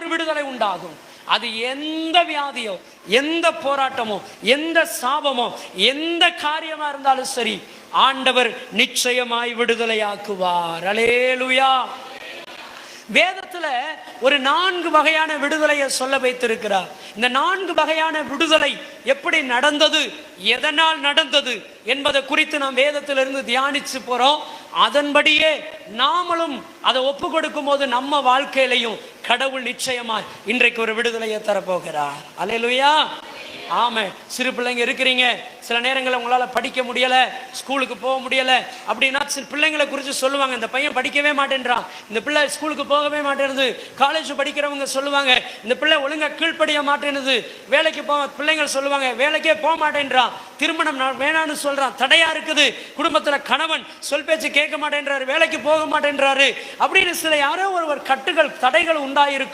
ஒரு விடுதலை உண்டாகும். அது எந்த வியாதியோ எந்த போராட்டமோ எந்த சாபமோ எந்த காரியமா இருந்தாலும் சரி ஆண்டவர் நிச்சயமாய் விடுதலையாக்குவார். அலேலுயா வேதத்துல ஒரு நான்கு வகையான விடுதலையை சொல்ல வைத்திருக்கிறார். இந்த நான்கு வகையான விடுதலை எப்படி நடந்தது எதனால் நடந்தது என்பதை குறித்து நாம் வேதத்திலிருந்து தியானிச்சு போறோம். அதன்படியே நாமளும் அதை ஒப்பு கொடுக்கும் போது நம்ம வாழ்க்கையிலையும் கடவுள் நிச்சயமாய் இன்றைக்கு ஒரு விடுதலையை தரப்போகிறார். அலையலுயா ஆமாம் சிறு பிள்ளைங்க இருக்கிறீங்க. சில நேரங்களில் உங்களால் படிக்க முடியலை ஸ்கூலுக்கு போக முடியலை அப்படின்னா சில பிள்ளைங்களை குறித்து சொல்லுவாங்க. இந்த பையன் படிக்கவே மாட்டேன்றான். இந்த பிள்ளை ஸ்கூலுக்கு போகவே மாட்டேனுது காலேஜ் படிக்கிறவங்க சொல்லுவாங்க. இந்த பிள்ளை ஒழுங்கா கீழ்ப்படிய மாட்டேனுது வேலைக்கு போக பிள்ளைங்க சொல்லுவாங்க. வேலைக்கே போக மாட்டேன்றான். திருமணம் நான் வேணான்னு சொல்கிறான் தடையாக இருக்குது. குடும்பத்தில் கணவன் சொல் பேச்சு கேட்க மாட்டேன்றாரு. வேலைக்கு போக மாட்டேன்றாரு. அப்படின்னு சில யாரோ ஒருவர் கட்டுகள் தடைகள் உண்டாயிருக்கும்.